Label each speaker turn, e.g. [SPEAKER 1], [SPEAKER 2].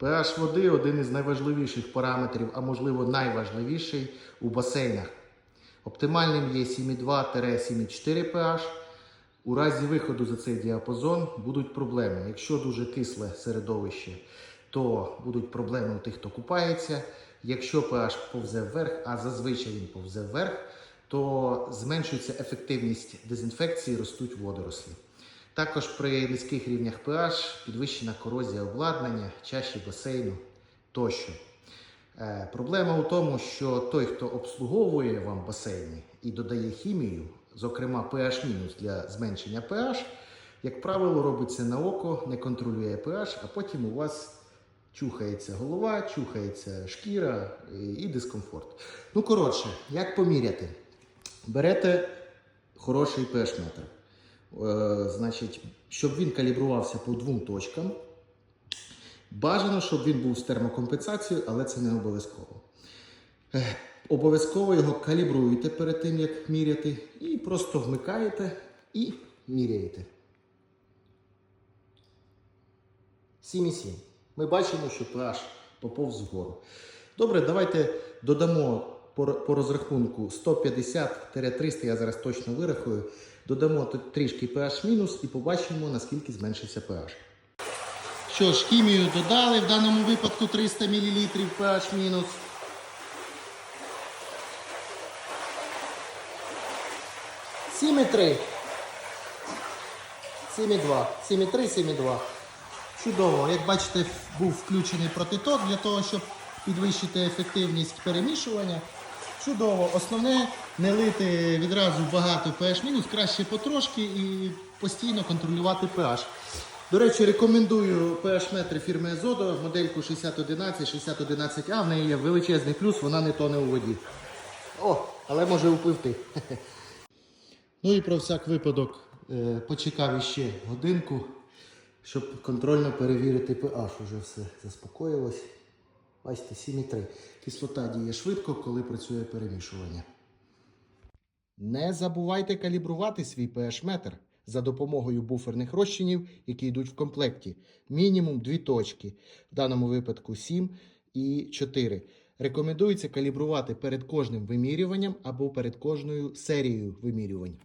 [SPEAKER 1] pH води один із найважливіших параметрів, а можливо найважливіший у басейнах. Оптимальним є 7,2-7,4 pH. У разі виходу за цей діапазон будуть проблеми. Якщо дуже кисле середовище, то будуть проблеми у тих, хто купається. Якщо pH повзе вверх, а зазвичай він повзе вверх, то зменшується ефективність дезінфекції, ростуть водорослі. Також при низьких рівнях pH підвищена корозія обладнання, чаші басейну тощо. Е, Проблема у тому, що той, хто обслуговує вам басейни і додає хімію, зокрема pH- для зменшення pH, як правило, робить це на око, не контролює pH, а потім у вас чухається голова, чухається шкіра і- і дискомфорт. Ну, коротше, як поміряти? Берете хороший pH-метр. Е, значить, щоб він калібрувався по двом точкам. Бажано, щоб він був з термокомпенсацією, але це не обов'язково. Е, Обов'язково його калібруєте перед тим, як міряти, і просто вмикаєте і міряєте. 7,7. Ми бачимо, що pH поповз вгору. Добре, давайте додамо по, по розрахунку 150-300, я зараз точно вирахую. Додамо тут трішки pH мінус і побачимо, наскільки зменшився pH. Що ж, хімію додали, в даному випадку 300 мл pH мінус. Сім і три. 7,2. 7,3, 7,2. Чудово. Як бачите, був включений протиток для того, щоб підвищити ефективність перемішування. Чудово. Основне не лити відразу багато pH-, краще потрошки і постійно контролювати pH. До речі, рекомендую pH-метри фірми Езодо, модельку 6011, 6011А. В неї є величезний плюс, вона не тоне у воді. О, але може упливти. Ну і про всяк випадок е, почекав іще годинку, щоб контрольно перевірити pH. Уже все заспокоїлось. Бачите, 7,3. Кислота діє швидко, коли працює перемішування. Не забувайте калібрувати свій pH-метр за допомогою буферних розчинів, які йдуть в комплекті. Мінімум 2 точки, в даному випадку 7 і 4. Рекомендується калібрувати перед кожним вимірюванням або перед кожною серією вимірювань.